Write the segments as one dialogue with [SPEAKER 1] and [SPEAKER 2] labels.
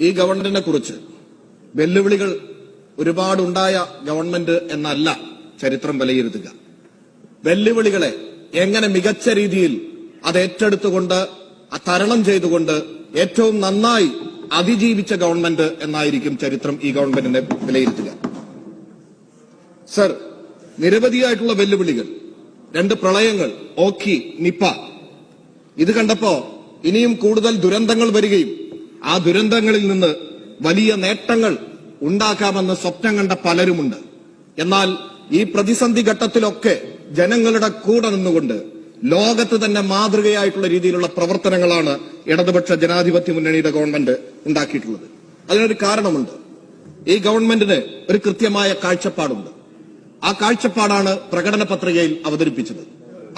[SPEAKER 1] ഈ ഗവൺമെന്റിനെ കുറിച്ച് വെല്ലുവിളികൾ ഒരുപാടുണ്ടായ ഗവൺമെന്റ് എന്നല്ല ചരിത്രം വിലയിരുത്തുക. വെല്ലുവിളികളെ എങ്ങനെ മികച്ച രീതിയിൽ അത് ഏറ്റെടുത്തുകൊണ്ട് തരണം ചെയ്തുകൊണ്ട് ഏറ്റവും നന്നായി അതിജീവിച്ച ഗവൺമെന്റ് എന്നായിരിക്കും ചരിത്രം ഈ ഗവൺമെന്റിനെ വിലയിരുത്തുക. സർ നിരവധിയായിട്ടുള്ള വെല്ലുവിളികൾ രണ്ട് പ്രളയങ്ങൾ ഓക്കി നിപ്പ. ഇത് കണ്ടപ്പോ ഇനിയും കൂടുതൽ ദുരന്തങ്ങൾ വരികയും ആ ദുരന്തങ്ങളിൽ നിന്ന് വലിയ നേട്ടങ്ങൾ ഉണ്ടാക്കാമെന്ന് സ്വപ്നം കണ്ട പലരുമുണ്ട്. എന്നാൽ ഈ പ്രതിസന്ധി ഘട്ടത്തിലൊക്കെ ജനങ്ങളുടെ കൂടെ നിന്നുകൊണ്ട് ലോകത്ത് തന്നെ മാതൃകയായിട്ടുള്ള രീതിയിലുള്ള പ്രവർത്തനങ്ങളാണ് ഇടതുപക്ഷ ജനാധിപത്യ മുന്നണിയുടെ ഗവൺമെന്റ് ഉണ്ടാക്കിയിട്ടുള്ളത്. അതിനൊരു കാരണമുണ്ട്. ഈ ഗവൺമെന്റിന് ഒരു കൃത്യമായ കാഴ്ചപ്പാടുണ്ട്. ആ കാഴ്ചപ്പാടാണ് പ്രകടന പത്രികയിൽ അവതരിപ്പിച്ചത്.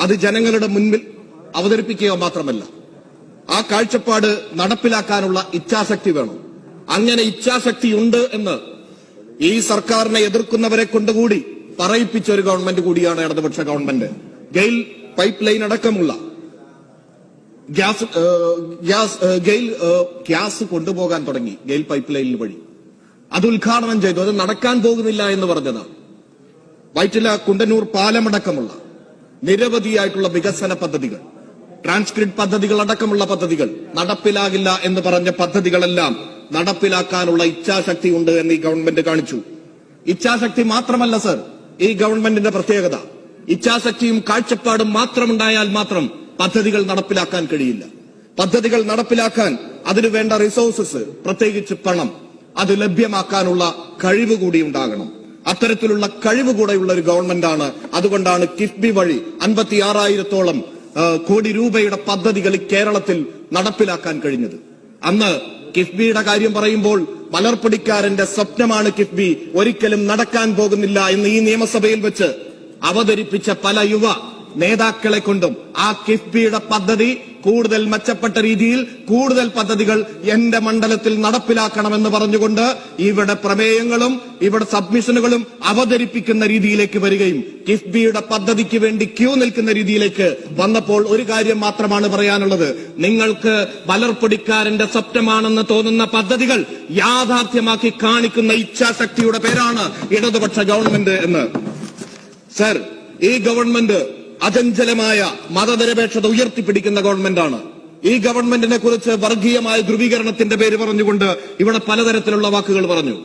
[SPEAKER 1] അത് ജനങ്ങളുടെ മുൻപിൽ അവതരിപ്പിക്കുക മാത്രമല്ല ആ കാഴ്ചപ്പാട് നടപ്പിലാക്കാനുള്ള ഇച്ഛാശക്തി വേണം. അങ്ങനെ ഇച്ഛാശക്തി ഉണ്ട് എന്ന് ഈ സർക്കാരിനെ എതിർക്കുന്നവരെ കൊണ്ടുകൂടി പറയിപ്പിച്ച ഒരു ഗവൺമെന്റ് കൂടിയാണ് ഇടതുപക്ഷ ഗവൺമെന്റ്. ഗെയിൽ പൈപ്പ് ലൈൻ അടക്കമുള്ള ഗ്യാസ് ഗ്യാസ് ഗെയിൽ ഗ്യാസ് കൊണ്ടുപോകാൻ തുടങ്ങി ഗെയിൽ പൈപ്പ് ലൈനിൽ വഴി. അത് ഉദ്ഘാടനം ചെയ്തു. അത് നടക്കാൻ പോകുന്നില്ല എന്ന് പറഞ്ഞതാണ്. വൈറ്റില കുണ്ടന്നൂർ പാലമടക്കമുള്ള നിരവധിയായിട്ടുള്ള വികസന പദ്ധതികൾ. ട്രാൻസ്ക്രിപ്റ്റ് പദ്ധതികൾ അടക്കമുള്ള പദ്ധതികൾ. നടപ്പിലാകില്ല എന്ന് പറഞ്ഞ പദ്ധതികളെല്ലാം നടപ്പിലാക്കാനുള്ള ഇച്ഛാശക്തി ഉണ്ട് എന്ന് ഈ ഗവൺമെന്റ് കാണിച്ചു. ഇച്ഛാശക്തി മാത്രമല്ല സർ ഈ ഗവൺമെന്റിന്റെ പ്രത്യേകത. ഇച്ഛാശക്തിയും കാഴ്ചപ്പാടും മാത്രമുണ്ടായാൽ മാത്രം പദ്ധതികൾ നടപ്പിലാക്കാൻ കഴിയില്ല. പദ്ധതികൾ നടപ്പിലാക്കാൻ അതിനു വേണ്ട റിസോഴ്സസ് പ്രത്യേകിച്ച് പണം അത് ലഭ്യമാക്കാനുള്ള കഴിവ് കൂടി ഉണ്ടാകണം. അത്തരത്തിലുള്ള കഴിവ് കൂടെയുള്ള ഒരു ഗവൺമെന്റാണ്. അതുകൊണ്ടാണ് കിഫ്ബി വഴി അൻപത്തിയാറായിരത്തോളം കോടി രൂപയുടെ പദ്ധതികൾ കേരളത്തിൽ നടപ്പിലാക്കാൻ കഴിഞ്ഞത്. അന്ന് കിഫ്ബിയുടെ കാര്യം പറയുമ്പോൾ മലർപ്പൊടിക്കാരന്റെ സ്വപ്നമാണ് കിഫ്ബി ഒരിക്കലും നടക്കാൻ പോകുന്നില്ല എന്ന് ഈ നിയമസഭയിൽ വെച്ച് അവതരിപ്പിച്ച പല യുവ നേതാക്കളെ കൊണ്ടും ആ കിഫ്ബിയുടെ പദ്ധതി കൂടുതൽ മെച്ചപ്പെട്ട രീതിയിൽ കൂടുതൽ പദ്ധതികൾ എന്റെ മണ്ഡലത്തിൽ നടപ്പിലാക്കണമെന്ന് പറഞ്ഞുകൊണ്ട് ഇവിടെ പ്രമേയങ്ങളും ഇവിടെ സബ്മിഷനുകളും അവതരിപ്പിക്കുന്ന രീതിയിലേക്ക് വരികയും കിഫ്ബിയുടെ പദ്ധതിക്ക് വേണ്ടി ക്യൂ നിൽക്കുന്ന രീതിയിലേക്ക് വന്നപ്പോൾ ഒരു കാര്യം മാത്രമാണ് പറയാനുള്ളത്. നിങ്ങൾക്ക് വലർപ്പൊടിക്കാരന്റെ സ്വപ്നമാണെന്ന് തോന്നുന്ന പദ്ധതികൾ യാഥാർത്ഥ്യമാക്കി കാണിക്കുന്ന ഇച്ഛാശക്തിയുടെ പേരാണ് ഇടതുപക്ഷ ഗവൺമെന്റ് എന്ന്. സർ ഈ ഗവൺമെന്റ് അചഞ്ചലമായ മതനിരപേക്ഷത ഉയർത്തിപ്പിടിക്കുന്ന ഗവൺമെന്റാണ്. ഈ ഗവൺമെന്റിനെ കുറിച്ച് വർഗീയമായ ധ്രുവീകരണത്തിന്റെ പേര് പറഞ്ഞുകൊണ്ട് ഇവിടെ പലതരത്തിലുള്ള വാക്കുകൾ പറഞ്ഞു.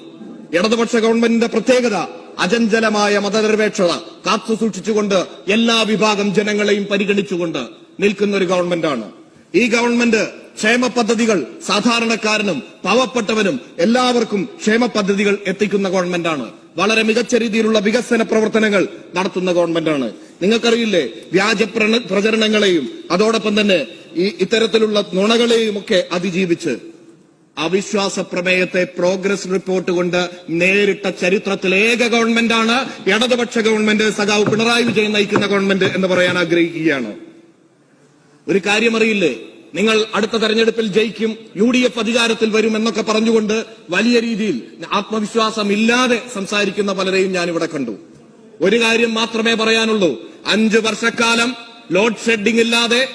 [SPEAKER 1] ഇടതുപക്ഷ ഗവൺമെന്റിന്റെ പ്രത്യേകത അചഞ്ചലമായ മതനിരപേക്ഷത കാത്തു സൂക്ഷിച്ചുകൊണ്ട് എല്ലാ വിഭാഗം ജനങ്ങളെയും പരിഗണിച്ചുകൊണ്ട് നിൽക്കുന്ന ഒരു ഗവൺമെന്റാണ്. ഈ ഗവൺമെന്റ് ക്ഷേമ പദ്ധതികൾ സാധാരണക്കാരനും പാവപ്പെട്ടവനും എല്ലാവർക്കും ക്ഷേമ പദ്ധതികൾ എത്തിക്കുന്ന ഗവൺമെന്റാണ്. വളരെ മികച്ച രീതിയിലുള്ള വികസന പ്രവർത്തനങ്ങൾ നടത്തുന്ന ഗവൺമെന്റാണ്. നിങ്ങൾക്കറിയില്ലേ വ്യാജ പ്രചരണങ്ങളെയും അതോടൊപ്പം തന്നെ ഈ ഇത്തരത്തിലുള്ള നുണകളെയും ഒക്കെ അതിജീവിച്ച് അവിശ്വാസ പ്രമേയത്തെ പ്രോഗ്രസ് റിപ്പോർട്ട് കൊണ്ട് നേരിട്ട ചരിത്രത്തിൽ ഏക ഗവൺമെന്റാണ് ഇടതുപക്ഷ ഗവൺമെന്റ് സഖാവ് പിണറായി വിജയൻ നയിക്കുന്ന ഗവൺമെന്റ് എന്ന് പറയാൻ ആഗ്രഹിക്കുകയാണ്. ഒരു കാര്യം അറിയില്ലേ നിങ്ങൾ അടുത്ത തെരഞ്ഞെടുപ്പിൽ ജയിക്കും യു ഡി എഫ് അധികാരത്തിൽ വരും എന്നൊക്കെ പറഞ്ഞുകൊണ്ട് വലിയ രീതിയിൽ ആത്മവിശ്വാസം ഇല്ലാതെ സംസാരിക്കുന്ന പലരെയും ഞാൻ ഇവിടെ കണ്ടു. ഒരു കാര്യം മാത്രമേ പറയാനുള്ളൂ. അഞ്ചു വർഷക്കാലം ലോഡ് ഷെഡിംഗ് ഇല്ലാതെ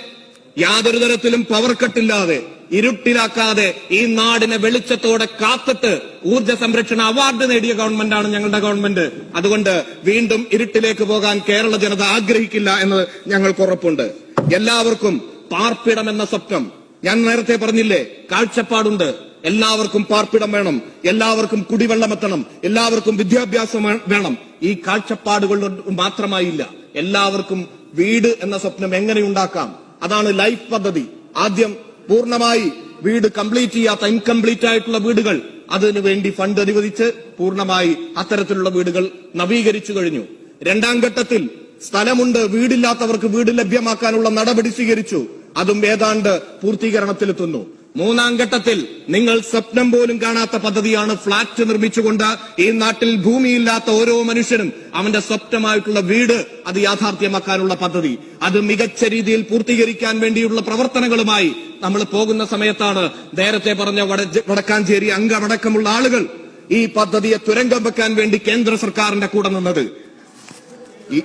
[SPEAKER 1] യാതൊരു തരത്തിലും പവർ കട്ടില്ലാതെ ഇരുട്ടിലാക്കാതെ ഈ നാടിനെ വെളിച്ചത്തോടെ കാത്തിട്ട് ഊർജ സംരക്ഷണ അവാർഡ് നേടിയ ഗവൺമെന്റാണ് ഞങ്ങളുടെ ഗവൺമെന്റ്. അതുകൊണ്ട് വീണ്ടും ഇരുട്ടിലേക്ക് പോകാൻ കേരള ജനത ആഗ്രഹിക്കില്ല എന്ന് ഞങ്ങൾക്ക് ഉറപ്പുണ്ട്. എല്ലാവർക്കും പാർപ്പിടം എന്ന സ്വപ്നം ഞാൻ നേരത്തെ പറഞ്ഞില്ലേ? കാഴ്ചപ്പാടുണ്ട്. എല്ലാവർക്കും പാർപ്പിടം വേണം. എല്ലാവർക്കും കുടിവെള്ളം എത്തണം എല്ലാവർക്കും വിദ്യാഭ്യാസം വേണം. ഈ കാഴ്ചപ്പാടുകൾ മാത്രമായില്ല. എല്ലാവർക്കും വീട് എന്ന സ്വപ്നം എങ്ങനെ ഉണ്ടാക്കാം? അതാണ് ലൈഫ് പദ്ധതി. ആദ്യം പൂർണമായി വീട് കംപ്ലീറ്റ് ചെയ്യാത്ത ഇൻകംപ്ലീറ്റ് ആയിട്ടുള്ള വീടുകൾ അതിനുവേണ്ടി ഫണ്ട് അനുവദിച്ച് പൂർണമായി അത്തരത്തിലുള്ള വീടുകൾ നവീകരിച്ചു കഴിഞ്ഞു. രണ്ടാം ഘട്ടത്തിൽ സ്ഥലമുണ്ട്. വീടില്ലാത്തവർക്ക് വീട് ലഭ്യമാക്കാനുള്ള നടപടി സ്വീകരിച്ചു. അതും ഏതാണ്ട് പൂർത്തീകരണത്തിലെത്തുന്നു. മൂന്നാം ഘട്ടത്തിൽ നിങ്ങൾ സ്വപ്നം പോലും കാണാത്ത പദ്ധതിയാണ് ഫ്ളാറ്റ് നിർമ്മിച്ചുകൊണ്ട് ഈ നാട്ടിൽ ഭൂമിയില്ലാത്ത ഓരോ മനുഷ്യനും അവന്റെ സ്വപ്നമായിട്ടുള്ള വീട് അത് യാഥാർത്ഥ്യമാക്കാനുള്ള പദ്ധതി. അത് മികച്ച രീതിയിൽ പൂർത്തീകരിക്കാൻ വേണ്ടിയുള്ള പ്രവർത്തനങ്ങളുമായി നമ്മൾ പോകുന്ന സമയത്താണ് നേരത്തെ പറഞ്ഞ വട- വടക്കാഞ്ചേരി അംഗമടക്കമുള്ള ആളുകൾ ഈ പദ്ധതിയെ തുരങ്കം വെക്കാൻ വേണ്ടി കേന്ദ്ര സർക്കാരിന്റെ കൂടെ നിന്നത്.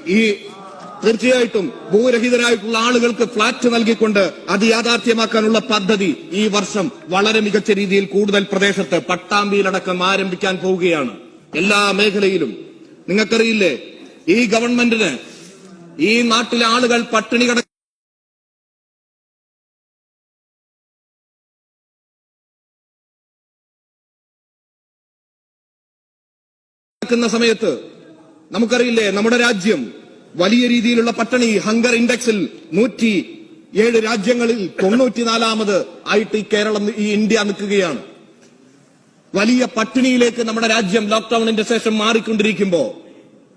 [SPEAKER 1] ഈ തീർച്ചയായിട്ടും ഭൂരഹിതരായിട്ടുള്ള ആളുകൾക്ക് ഫ്ളാറ്റ് നൽകിക്കൊണ്ട് അത് യാഥാർത്ഥ്യമാക്കാനുള്ള പദ്ധതി ഈ വർഷം വളരെ മികച്ച രീതിയിൽ കൂടുതൽ പ്രദേശത്ത് പട്ടാമ്പിയിലടക്കം ആരംഭിക്കാൻ പോവുകയാണ്. എല്ലാ മേഖലയിലും. നിങ്ങൾക്കറിയില്ലേ ഈ ഗവൺമെന്റിന് ഈ നാട്ടിലെ ആളുകൾ പട്ടിണി കട സമയത്ത് നമുക്കറിയില്ലേ നമ്മുടെ രാജ്യം വലിയ രീതിയിലുള്ള പട്ടണി ഹങ്കർ ഇൻഡെക്സിൽ നൂറ്റി ഏഴ് രാജ്യങ്ങളിൽ തൊണ്ണൂറ്റിനാലാമത് ആയിട്ട് ഈ കേരളം ഈ ഇന്ത്യ നിൽക്കുകയാണ്. വലിയ പട്ടിണിയിലേക്ക് നമ്മുടെ രാജ്യം ലോക്ക്ഡൌണിന്റെ ശേഷം മാറിക്കൊണ്ടിരിക്കുമ്പോൾ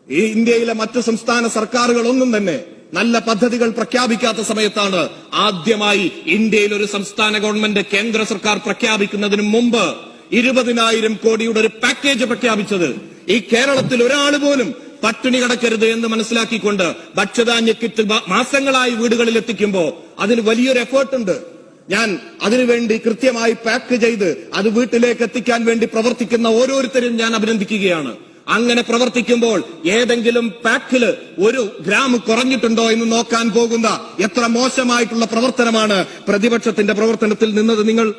[SPEAKER 1] ഈ ഇന്ത്യയിലെ മറ്റു സംസ്ഥാന സർക്കാരുകളൊന്നും തന്നെ നല്ല പദ്ധതികൾ പ്രഖ്യാപിക്കാത്ത സമയത്താണ് ആദ്യമായി ഇന്ത്യയിൽ ഒരു സംസ്ഥാന ഗവൺമെന്റ് കേന്ദ്ര സർക്കാർ പ്രഖ്യാപിക്കുന്നതിന് മുമ്പ് ഇരുപതിനായിരം കോടിയുടെ ഒരു പാക്കേജ് പ്രഖ്യാപിച്ചത്. ഈ കേരളത്തിൽ ഒരാൾ പോലും പട്ടിണി കിടക്കരുത് എന്ന് മനസ്സിലാക്കിക്കൊണ്ട് ഭക്ഷ്യധാന്യ കിറ്റ് മാസങ്ങളായി വീടുകളിൽ എത്തിക്കുമ്പോ അതിന് വലിയൊരു എഫേർട്ട് ഉണ്ട് ഞാൻ അതിനുവേണ്ടി കൃത്യമായി പാക്ക് ചെയ്ത് അത് വീട്ടിലേക്ക് എത്തിക്കാൻ വേണ്ടി പ്രവർത്തിക്കുന്ന ഓരോരുത്തരും ഞാൻ അഭിനന്ദിക്കുകയാണ്. അങ്ങനെ പ്രവർത്തിക്കുമ്പോൾ ഏതെങ്കിലും പാക്കിൽ ഒരു ഗ്രാം കുറഞ്ഞിട്ടുണ്ടോ എന്ന് നോക്കാൻ പോകുന്ന എത്ര മോശമായിട്ടുള്ള പ്രവർത്തനമാണ് പ്രതിപക്ഷത്തിന്റെ പ്രവർത്തനത്തിൽ നിന്നത്. നിങ്ങൾ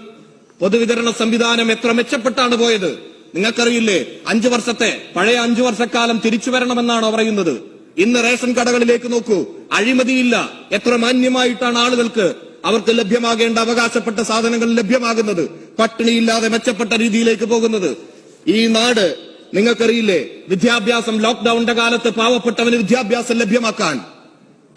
[SPEAKER 1] പൊതുവിതരണ സംവിധാനം എത്ര മെച്ചപ്പെട്ടാണ് പോയത്? നിങ്ങൾക്കറിയില്ലേ? അഞ്ചു വർഷത്തെ പഴയ അഞ്ചു വർഷക്കാലം തിരിച്ചു വരണമെന്നാണ് പറയുന്നത്. ഇന്ന് റേഷൻ കടകളിലേക്ക് നോക്കൂ. അഴിമതിയില്ല. എത്ര മാന്യമായിട്ടാണ് ആളുകൾക്ക് അവർക്ക് ലഭ്യമാകേണ്ട അവകാശപ്പെട്ട സാധനങ്ങൾ ലഭ്യമാകുന്നത്. പട്ടിണിയില്ലാതെ മെച്ചപ്പെട്ട രീതിയിലേക്ക് പോകുന്നത്. ഈ നാട് നിങ്ങൾക്കറിയില്ലേ? വിദ്യാഭ്യാസം ലോക്ക്ഡൌണിന്റെ കാലത്ത് പാവപ്പെട്ടവന് വിദ്യാഭ്യാസം ലഭ്യമാക്കാൻ.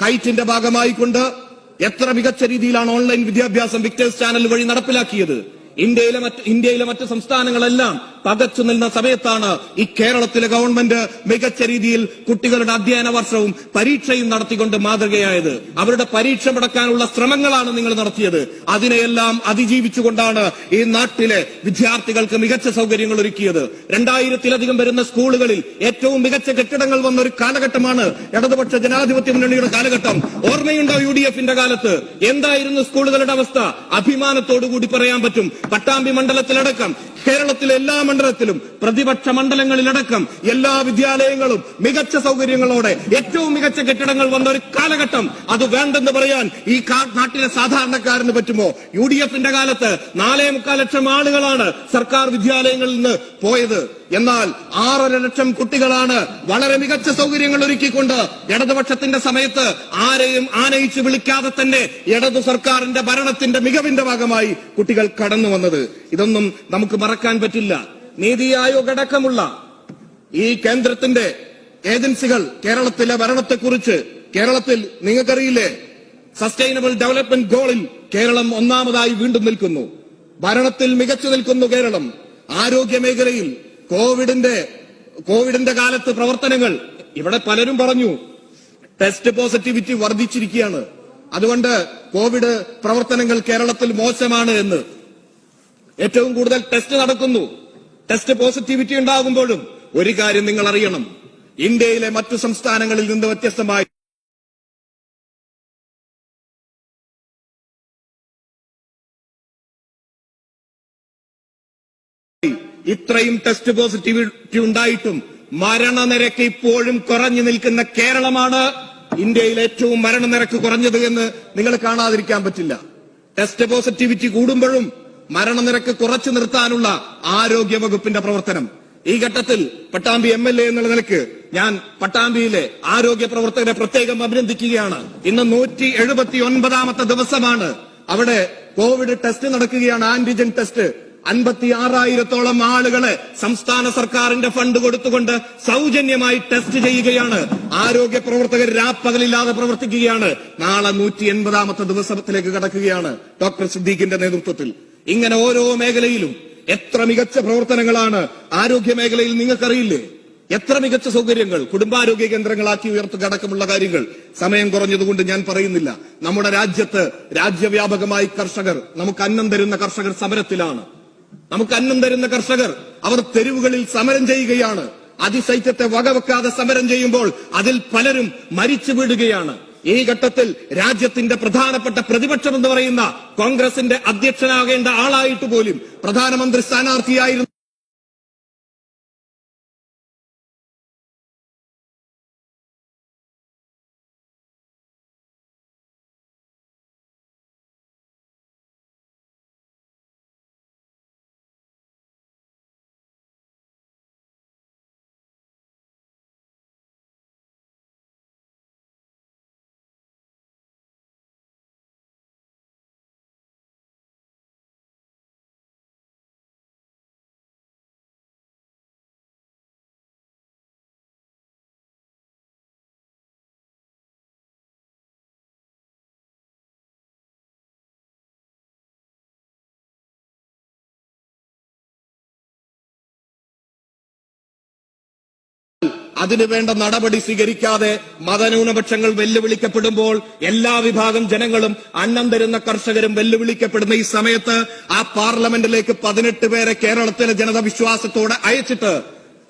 [SPEAKER 1] കൈറ്റിന്റെ ഭാഗമായി കൊണ്ട് എത്ര മികച്ച രീതിയിലാണ് ഓൺലൈൻ വിദ്യാഭ്യാസം വിക്ടേഴ്സ് ചാനൽ വഴി നടപ്പിലാക്കിയത്. ഇന്ത്യയിലെ മറ്റ് ഇന്ത്യയിലെ മറ്റ് സംസ്ഥാനങ്ങളെല്ലാം പകച്ചു നിന്ന സമയത്താണ് ഈ കേരളത്തിലെ ഗവൺമെന്റ് മികച്ച രീതിയിൽ കുട്ടികളുടെ അധ്യയന വർഷവും പരീക്ഷയും നടത്തിക്കൊണ്ട് മാതൃകയായത്. അവരുടെ പരീക്ഷ മുടക്കാനുള്ള ശ്രമങ്ങളാണ് നിങ്ങൾ നടത്തിയത്. അതിനെയെല്ലാം അതിജീവിച്ചുകൊണ്ടാണ് ഈ നാട്ടിലെ വിദ്യാർത്ഥികൾക്ക് മികച്ച സൗകര്യങ്ങൾ ഒരുക്കിയത്. രണ്ടായിരത്തിലധികം വരുന്ന സ്കൂളുകളിൽ ഏറ്റവും മികച്ച കെട്ടിടങ്ങൾ വന്ന ഒരു കാലഘട്ടമാണ് ഇടതുപക്ഷ ജനാധിപത്യ മുന്നണിയുടെ കാലഘട്ടം. ഓർമ്മയുണ്ടോ യു ഡി എഫിന്റെ കാലത്ത്? എന്തായിരുന്നു സ്കൂളുകളുടെ അവസ്ഥ? അഭിമാനത്തോടു കൂടി പറയാൻ പറ്റും. പട്ടാമ്പി മണ്ഡലത്തിലടക്കം കേരളത്തിലെ എല്ലാ മണ്ഡലത്തിലും പ്രതിപക്ഷ മണ്ഡലങ്ങളിലടക്കം എല്ലാ വിദ്യാലയങ്ങളും മികച്ച സൗകര്യങ്ങളോടെ ഏറ്റവും മികച്ച കെട്ടിടങ്ങൾ വന്ന ഒരു കാലഘട്ടം. അത് വേണ്ടെന്ന് പറയാൻ ഈ നാട്ടിലെ സാധാരണക്കാരന് പറ്റുമോ? യു ഡി എഫിന്റെ കാലത്ത് നാലേ മുക്കാൽ ലക്ഷം ആളുകളാണ് സർക്കാർ വിദ്യാലയങ്ങളിൽ നിന്ന് പോയത്. എന്നാൽ ആറര ലക്ഷം കുട്ടികളാണ് വളരെ മികച്ച സൗകര്യങ്ങൾ ഒരുക്കിക്കൊണ്ട് ഇടതുപക്ഷത്തിന്റെ സമയത്ത് ആരെയും ആനയിച്ച് വിളിക്കാതെ തന്നെ ഇടതു സർക്കാരിന്റെ ഭരണത്തിന്റെ മികവിന്റെ ഭാഗമായി കുട്ടികൾ കടന്നു വന്നത്. ഇതൊന്നും നമുക്ക് മറക്കാൻ പറ്റില്ല. നീതി ആയോഗ് അടക്കമുള്ള ഈ കേന്ദ്രത്തിന്റെ ഏജൻസികൾ കേരളത്തിലെ ഭരണത്തെക്കുറിച്ച് കേരളത്തിൽ നിങ്ങൾക്കറിയില്ലേ? സസ്റ്റൈനബിൾ ഡെവലപ്മെന്റ് ഗോളിൽ കേരളം ഒന്നാമതായി വീണ്ടും നിൽക്കുന്നു. ഭരണത്തിൽ മികച്ചു നിൽക്കുന്നു കേരളം. ആരോഗ്യ മേഖലയിൽ കോവിഡിന്റെ കോവിഡിന്റെ കാലത്ത് പ്രവർത്തനങ്ങൾ ഇവിടെ പലരും പറഞ്ഞു. ടെസ്റ്റ് പോസിറ്റിവിറ്റി വർദ്ധിച്ചിരിക്കുകയാണ്. അതുകൊണ്ട് കോവിഡ് പ്രവർത്തനങ്ങൾ കേരളത്തിൽ മോശമാണ് എന്ന്. ഏറ്റവും കൂടുതൽ ടെസ്റ്റ് നടക്കുന്നു. ടെസ്റ്റ് പോസിറ്റിവിറ്റി ഉണ്ടാകുമ്പോഴും ഒരു കാര്യം നിങ്ങൾ അറിയണം ഇന്ത്യയിലെ മറ്റു സംസ്ഥാനങ്ങളിൽ നിന്ന് വ്യത്യസ്തമായി ഇത്രയും ടെസ്റ്റ് പോസിറ്റിവിറ്റി ഉണ്ടായിട്ടും മരണനിരക്ക് ഇപ്പോഴും കുറഞ്ഞു നിൽക്കുന്ന കേരളമാണ് ഇന്ത്യയിൽ ഏറ്റവും മരണനിരക്ക് കുറഞ്ഞത് എന്ന് നിങ്ങൾ കാണാതിരിക്കാൻ പറ്റില്ല. ടെസ്റ്റ് പോസിറ്റിവിറ്റി കൂടുമ്പോഴും മരണനിരക്ക് കുറച്ചു നിർത്താനുള്ള ആരോഗ്യ വകുപ്പിന്റെ പ്രവർത്തനം. ഈ ഘട്ടത്തിൽ പട്ടാമ്പി എം എൽ എ എന്നുള്ള നിലയ്ക്ക് ഞാൻ പട്ടാമ്പിയിലെ ആരോഗ്യ പ്രവർത്തകരെ പ്രത്യേകം അഭിനന്ദിക്കുകയാണ്. ഇന്ന് നൂറ്റി എഴുപത്തി ഒൻപതാമത്തെ ദിവസമാണ് അവിടെ കോവിഡ് ടെസ്റ്റ് നടക്കുകയാണ്. Antigen test. അൻപത്തി ആറായിരത്തോളം ആളുകളെ സംസ്ഥാന സർക്കാരിന്റെ ഫണ്ട് കൊടുത്തുകൊണ്ട് സൗജന്യമായി ടെസ്റ്റ് ചെയ്യുകയാണ്. ആരോഗ്യ പ്രവർത്തകർ രാപ്പകലില്ലാതെ പ്രവർത്തിക്കുകയാണ്. നാളെ നൂറ്റി എൺപതാമത്തെ ദിവസത്തിലേക്ക് കടക്കുകയാണ് ഡോക്ടർ സിദ്ദീഖിന്റെ നേതൃത്വത്തിൽ. ഇങ്ങനെ ഓരോ മേഖലയിലും എത്ര മികച്ച പ്രവർത്തനങ്ങളാണ് ആരോഗ്യ മേഖലയിൽ നിങ്ങൾക്കറിയില്ലേ? എത്ര മികച്ച സൗകര്യങ്ങൾ കുടുംബാരോഗ്യ കേന്ദ്രങ്ങളാക്കി ഉയർത്തുക അടക്കമുള്ള കാര്യങ്ങൾ സമയം കുറഞ്ഞതുകൊണ്ട് ഞാൻ പറയുന്നില്ല. നമ്മുടെ രാജ്യത്ത് രാജ്യവ്യാപകമായി കർഷകർ നമുക്ക് അന്നം തരുന്ന കർഷകർ സമരത്തിലാണ്. നമുക്ക് അന്നം തരുന്ന കർഷകർ അവർ തെരുവുകളിൽ സമരം ചെയ്യുകയാണ്. അതിശൈത്യത്തെ വകവെക്കാതെ സമരം ചെയ്യുമ്പോൾ അതിൽ പലരും മരിച്ചു വീടുകയാണ് ഈ ഘട്ടത്തിൽ രാജ്യത്തിന്റെ പ്രധാനപ്പെട്ട പ്രതിപക്ഷം എന്ന് പറയുന്ന കോൺഗ്രസിന്റെ അധ്യക്ഷനാകേണ്ട ആളായിട്ട് പോലും പ്രധാനമന്ത്രി സ്ഥാനാർത്ഥിയായിരുന്നു. അതിനു വേണ്ട നടപടി സ്വീകരിക്കാതെ മതന്യൂനപക്ഷങ്ങൾ വെല്ലുവിളിക്കപ്പെടുമ്പോൾ എല്ലാ വിഭാഗം ജനങ്ങളും അന്നം തരുന്ന കർഷകരും വെല്ലുവിളിക്കപ്പെടുന്ന ഈ സമയത്ത് ആ പാർലമെന്റിലേക്ക് പതിനെട്ട് പേരെ കേരളത്തിലെ ജനത വിശ്വാസത്തോടെ അയച്ചിട്ട്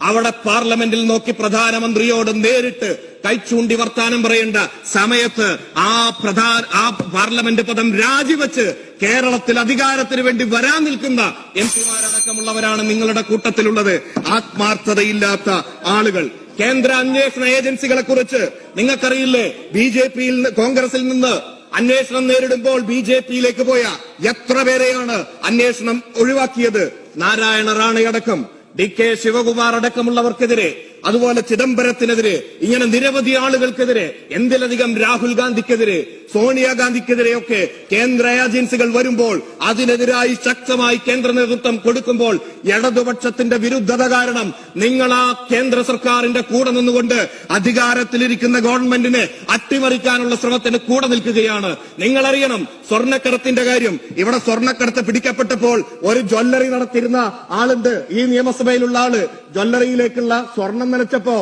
[SPEAKER 1] അവിടെ പാർലമെന്റിൽ നോക്കി പ്രധാനമന്ത്രിയോട് നേരിട്ട് കൈച്ചൂണ്ടി വർത്താനം പറയേണ്ട സമയത്ത് ആ പ്രധാന ആ പാർലമെന്റ് പദം രാജിവെച്ച് കേരളത്തിൽ അധികാരത്തിന് വേണ്ടി വരാൻ നിൽക്കുന്ന എം പിമാരടക്കമുള്ളവരാണ് നിങ്ങളുടെ കൂട്ടത്തിലുള്ളത്. ആത്മാർത്ഥതയില്ലാത്ത ആളുകൾ. കേന്ദ്ര അന്വേഷണ ഏജൻസികളെ കുറിച്ച് നിങ്ങൾക്കറിയില്ലേ? ബി ജെ പിയിൽ കോൺഗ്രസിൽ നിന്ന് അന്വേഷണം നേരിടുമ്പോൾ ബി ജെ പിയിലേക്ക് പോയ എത്ര പേരെയാണ് അന്വേഷണം ഒഴിവാക്കിയത്? നാരായണ റാണയടക്കം ഡി കെ ശിവകുമാർ അടക്കമുള്ളവർക്കെതിരെ അതുപോലെ ചിദംബരത്തിനെതിരെ ഇങ്ങനെ നിരവധി ആളുകൾക്കെതിരെ എന്തിലധികം രാഹുൽ ഗാന്ധിക്കെതിരെ സോണിയാഗാന്ധിക്കെതിരെയൊക്കെ കേന്ദ്ര ഏജൻസികൾ വരുമ്പോൾ അതിനെതിരായി ശക്തമായി കേന്ദ്ര നേതൃത്വം കൊടുക്കുമ്പോൾ ഇടതുപക്ഷത്തിന്റെ വിരുദ്ധത കാരണം നിങ്ങൾ ആ കേന്ദ്ര സർക്കാരിന്റെ കൂടെ നിന്നുകൊണ്ട് അധികാരത്തിലിരിക്കുന്ന ഗവൺമെന്റിനെ അട്ടിമറിക്കാനുള്ള ശ്രമത്തിന് കൂടെ നിൽക്കുകയാണ്. നിങ്ങൾ അറിയണം സ്വർണക്കടത്തിന്റെ കാര്യം. ഇവിടെ സ്വർണക്കടത്ത് പിടിക്കപ്പെട്ടപ്പോൾ ഒരു ജ്വല്ലറി നടത്തിയിരുന്ന ആളുണ്ട്. ഈ നിയമസഭയിലുള്ള ആൾ ജ്വല്ലറിയിലേക്കുള്ള സ്വർണം നനച്ചപ്പോ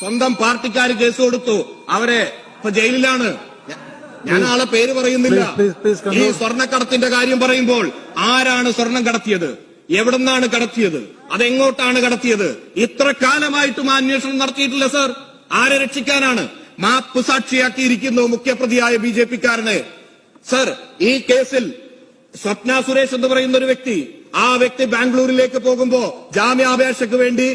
[SPEAKER 1] സ്വന്തം പാർട്ടിക്കാർ കേസ് കൊടുത്തു. അവരെ ഇപ്പൊ ജയിലിലാണ്. ഞാൻ ആളെ പേര് പറയുന്നില്ല. ഈ
[SPEAKER 2] സ്വർണക്കടത്തിന്റെ
[SPEAKER 1] സ്വർണക്കടത്തിന്റെ കാര്യം പറയുമ്പോൾ ആരാണ് സ്വർണം കടത്തിയത്? എവിടുന്നാണ് കടത്തിയത്? അതെങ്ങോട്ടാണ് കടത്തിയത്? ഇത്ര കാലമായിട്ടും അന്വേഷണം നടത്തിയിട്ടില്ല സർ. ആരെ രക്ഷിക്കാനാണ്? മാപ്പ് സാക്ഷിയാക്കിയിരിക്കുന്നു മുഖ്യപ്രതിയായ ബി ജെ പിക്കാരനെ. സർ ഈ കേസിൽ സ്വപ്ന സുരേഷ് എന്ന് പറയുന്ന ഒരു വ്യക്തി ആ വ്യക്തി ബാംഗ്ലൂരിലേക്ക് പോകുമ്പോ ജാമ്യാപേക്ഷയ്ക്ക് വേണ്ടി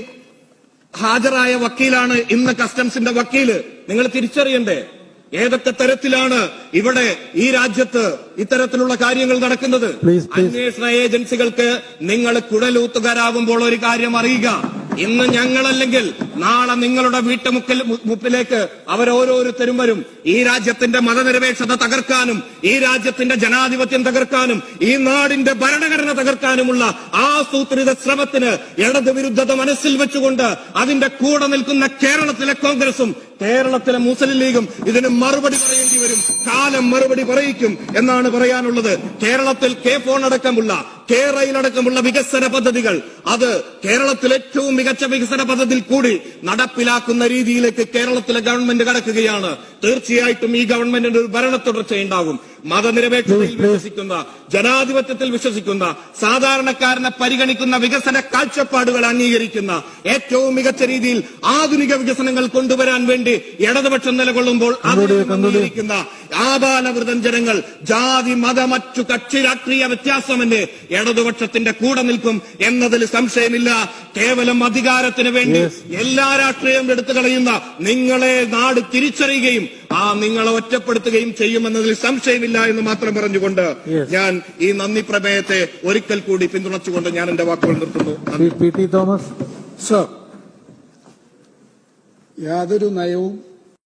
[SPEAKER 1] ഹാജരായ വക്കീലാണ് ഇന്ന് കസ്റ്റംസിന്റെ വക്കീൽ. നിങ്ങൾ തിരിച്ചറിയണ്ടേ? ഏതൊക്കെ തരത്തിലാണ് ഇവിടെ ഈ രാജ്യത്ത് ഇത്തരത്തിലുള്ള കാര്യങ്ങൾ നടക്കുന്നത്. അന്വേഷണ ഏജൻസികൾക്ക് നിങ്ങൾ കുടലൂത്തുകാരാകുമ്പോൾ ഒരു കാര്യം അറിയുക. ഇന്ന് ഞങ്ങളല്ലെങ്കിൽ നാളെ നിങ്ങളുടെ വീട്ടുമുക്കിൽ മുപ്പിലേക്ക് അവരോരോരുത്തരും വരും. ഈ രാജ്യത്തിന്റെ മതനിരപേക്ഷത തകർക്കാനും ഈ രാജ്യത്തിന്റെ ജനാധിപത്യം തകർക്കാനും ഈ നാടിന്റെ ഭരണഘടന തകർക്കാനുമുള്ള ആസൂത്രിത ശ്രമത്തിന് ഇടതുവിരുദ്ധത മനസ്സിൽ വെച്ചുകൊണ്ട് അതിന്റെ കൂടെ നിൽക്കുന്ന കേരളത്തിലെ കോൺഗ്രസും കേരളത്തിലെ മുസ്ലിം ലീഗും ഇതിന് മറുപടി പറയേണ്ടി വരും. കാലം മറുപടി പറയിക്കും എന്നാണ് പറയാനുള്ളത്. കേരളത്തിൽ കെ ഫോൺ അടക്കമുള്ള കേരളയിൽ അടക്കമുള്ള വികസന പദ്ധതികൾ. അത് കേരളത്തിൽ ഏറ്റവും മികച്ച വികസന പദ്ധതിയിൽ കൂടി നടപ്പിലാക്കുന്ന രീതിയിലേക്ക് കേരളത്തിലെ ഗവൺമെന്റ് കടക്കുകയാണ്. തീർച്ചയായിട്ടും ഈ ഗവൺമെന്റിന്റെ ഒരു ഭരണ തുടർച്ചയുണ്ടാകും മതനിരപേക്ഷതയിൽ വിശ്വസിക്കുന്ന ജനാധിപത്യത്തിൽ വിശ്വസിക്കുന്ന സാധാരണക്കാരനെ പരിഗണിക്കുന്ന വികസന കാഴ്ചപ്പാടുകൾ അംഗീകരിക്കുന്ന ഏറ്റവും മികച്ച രീതിയിൽ ആധുനിക വികസനങ്ങൾ കൊണ്ടുവരാൻ വേണ്ടി ഇടതുപക്ഷം നിലകൊള്ളുമ്പോൾ. അംഗീകരിക്കുന്ന ആബാലവൃതൻ ജനങ്ങൾ ജാതി മത മറ്റു കക്ഷി രാഷ്ട്രീയ വ്യത്യാസമെന്ന് ഇടതുപക്ഷത്തിന്റെ കൂടെ നിൽക്കും എന്നതിൽ സംശയമില്ല. കേവലം അധികാരത്തിന് വേണ്ടി എല്ലാ രാഷ്ട്രീയവും എടുത്തു കളയുന്ന നിങ്ങളെ നാട് തിരിച്ചറിയുകയും ആ നിങ്ങളെ ഒറ്റപ്പെടുത്തുകയും ചെയ്യുമെന്നതിൽ സംശയമില്ല എന്ന് മാത്രം പറഞ്ഞുകൊണ്ട്. ഞാൻ ഈ നന്ദി പ്രമേയത്തെ ഒരിക്കൽ കൂടി പിന്തുണച്ചുകൊണ്ട് ഞാൻ എന്റെ വാക്കുകൾ നിർത്തുന്നു നന്ദി.
[SPEAKER 2] പി ടി തോമസ്
[SPEAKER 3] സർ യാതൊരു നയവും